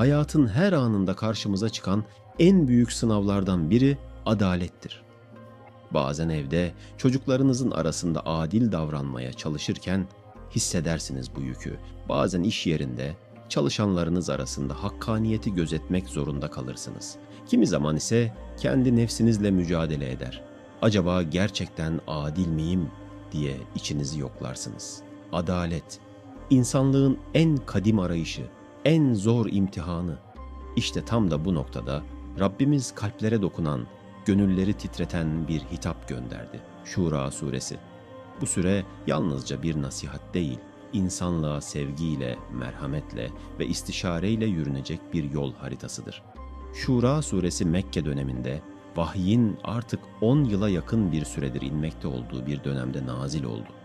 hayatın her anında karşımıza çıkan en büyük sınavlardan biri adalettir. Bazen evde çocuklarınızın arasında adil davranmaya çalışırken hissedersiniz bu yükü. Bazen iş yerinde çalışanlarınız arasında hakkaniyeti gözetmek zorunda kalırsınız. Kimi zaman ise kendi nefsinizle mücadele eder. Acaba gerçekten adil miyim diye içinizi yoklarsınız. Adalet, insanlığın en kadim arayışı, en zor imtihanı. İşte tam da bu noktada Rabbimiz kalplere dokunan, gönülleri titreten bir hitap gönderdi. Şura suresi. Bu süre yalnızca bir nasihat değil, insanlığa sevgiyle, merhametle ve istişareyle yürünecek bir yol haritasıdır. Şura suresi Mekke döneminde vahyin artık 10 yıla yakın bir süredir inmekte olduğu bir dönemde nazil oldu.